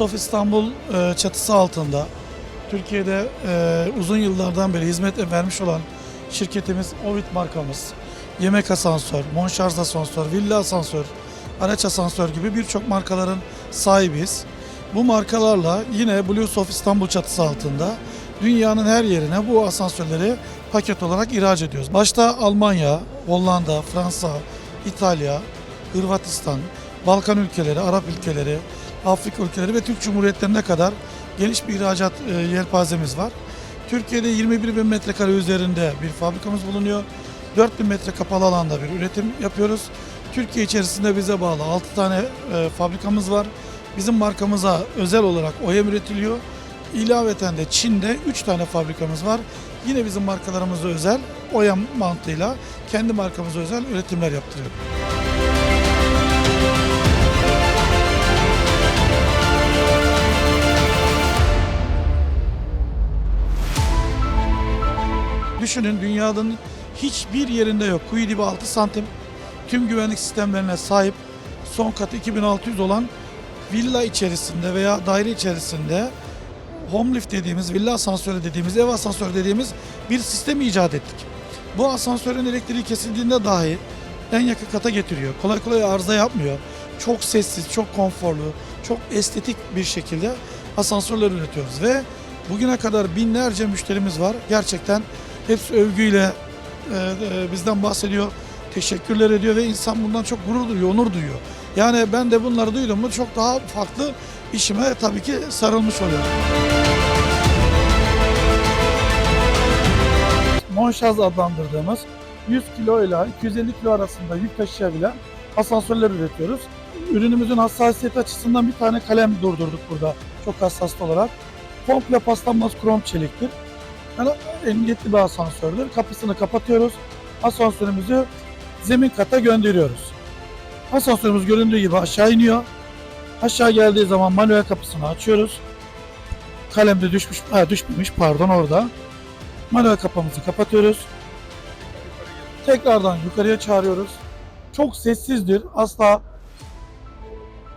Bluesoft İstanbul e, çatısı altında Türkiye'de e, uzun yıllardan beri hizmet vermiş olan şirketimiz Ovid markamız, yemek asansör, monşarj asansör, villa asansör, araç asansör gibi birçok markaların sahibiyiz. Bu markalarla yine Bluesoft İstanbul çatısı altında dünyanın her yerine bu asansörleri paket olarak ihraç ediyoruz. Başta Almanya, Hollanda, Fransa, İtalya, Hırvatistan, Balkan ülkeleri, Arap ülkeleri, Afrika ülkeleri ve Türk Cumhuriyetlerine kadar geniş bir ihracat e, yelpazemiz var. Türkiye'de 21 bin metrekare üzerinde bir fabrikamız bulunuyor. 4 bin metre kapalı alanda bir üretim yapıyoruz. Türkiye içerisinde bize bağlı 6 tane e, fabrikamız var. Bizim markamıza özel olarak OEM üretiliyor. İlaveten de Çin'de 3 tane fabrikamız var. Yine bizim markalarımıza özel OEM mantığıyla kendi markamıza özel üretimler yaptırıyor. Düşünün dünyanın hiçbir yerinde yok. Kuyu dibi 6 santim. Tüm güvenlik sistemlerine sahip son katı 2600 olan villa içerisinde veya daire içerisinde home lift dediğimiz, villa asansörü dediğimiz, ev asansörü dediğimiz bir sistem icat ettik. Bu asansörün elektriği kesildiğinde dahi en yakın kata getiriyor. Kolay kolay arıza yapmıyor. Çok sessiz, çok konforlu, çok estetik bir şekilde asansörler üretiyoruz ve bugüne kadar binlerce müşterimiz var. Gerçekten hepsi övgüyle e, e, bizden bahsediyor, teşekkürler ediyor ve insan bundan çok gurur duyuyor, onur duyuyor. Yani ben de bunları duydum mu çok daha farklı işime tabii ki sarılmış oluyorum. Monşaz adlandırdığımız 100 kilo ile 250 kilo arasında yük taşıyabilen asansörler üretiyoruz. Ürünümüzün hassasiyeti açısından bir tane kalem durdurduk burada çok hassas olarak. Komple paslanmaz krom çeliktir. Yani emniyetli bir asansördür. Kapısını kapatıyoruz. Asansörümüzü zemin kata gönderiyoruz. Asansörümüz göründüğü gibi aşağı iniyor. Aşağı geldiği zaman manuel kapısını açıyoruz. Kalem de düşmüş, ha, düşmemiş pardon orada. Manuel kapımızı kapatıyoruz. Tekrardan yukarıya çağırıyoruz. Çok sessizdir. Asla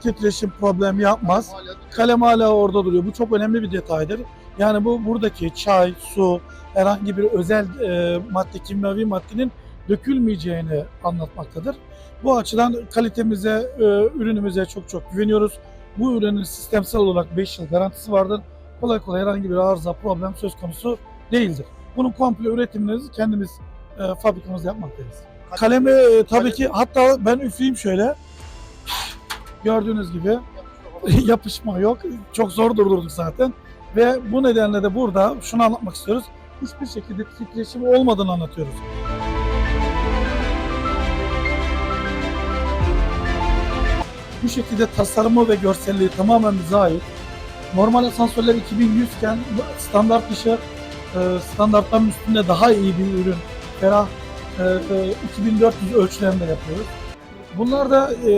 titreşim problemi yapmaz. Kalem hala orada duruyor. Bu çok önemli bir detaydır. Yani bu buradaki çay, su, herhangi bir özel e, madde, kimyavi maddenin dökülmeyeceğini anlatmaktadır. Bu açıdan kalitemize, e, ürünümüze çok çok güveniyoruz. Bu ürünün sistemsel olarak 5 yıl garantisi vardır. Kolay kolay herhangi bir arıza, problem söz konusu değildir. Bunun komple üretimini kendimiz e, fabrikamızda yapmaktayız. Kalemi e, tabii ki hatta ben üfleyeyim şöyle. Gördüğünüz gibi yapışma yok. Çok zor durdurduk zaten. Ve bu nedenle de burada şunu anlatmak istiyoruz. Hiçbir şekilde titreşim olmadığını anlatıyoruz. Bu şekilde tasarımı ve görselliği tamamen bize ait. Normal asansörler 2100 iken standart dışı e, standartların üstünde daha iyi bir ürün. Ferah e, e, 2400 ölçülerinde yapıyoruz. Bunlar da e,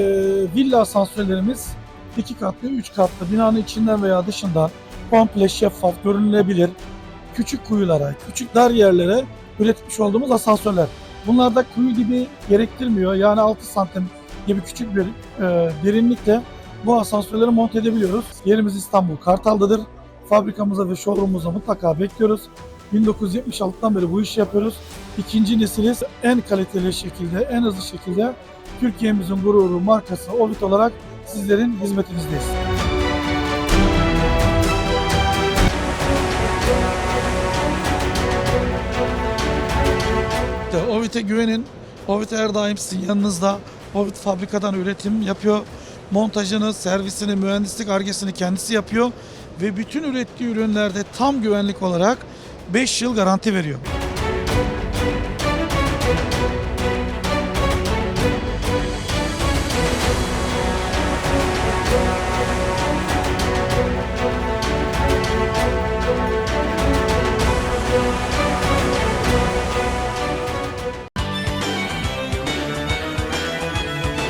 villa asansörlerimiz iki katlı, üç katlı binanın içinden veya dışından komple şeffaf, görünülebilir küçük kuyulara, küçük dar yerlere üretmiş olduğumuz asansörler. Bunlarda kuyu gibi gerektirmiyor. Yani 6 santim gibi küçük bir e, derinlikle bu asansörleri monte edebiliyoruz. Yerimiz İstanbul Kartal'dadır. Fabrikamıza ve showroom'umuza mutlaka bekliyoruz. 1976'dan beri bu işi yapıyoruz. İkinci nesiliz en kaliteli şekilde, en hızlı şekilde Türkiye'mizin gururu markası Ovid olarak sizlerin hizmetinizdeyiz. İşte Ovid'e güvenin. Ovid her daim sizin yanınızda. Ovid fabrikadan üretim yapıyor. Montajını, servisini, mühendislik argesini kendisi yapıyor. Ve bütün ürettiği ürünlerde tam güvenlik olarak 5 yıl garanti veriyor.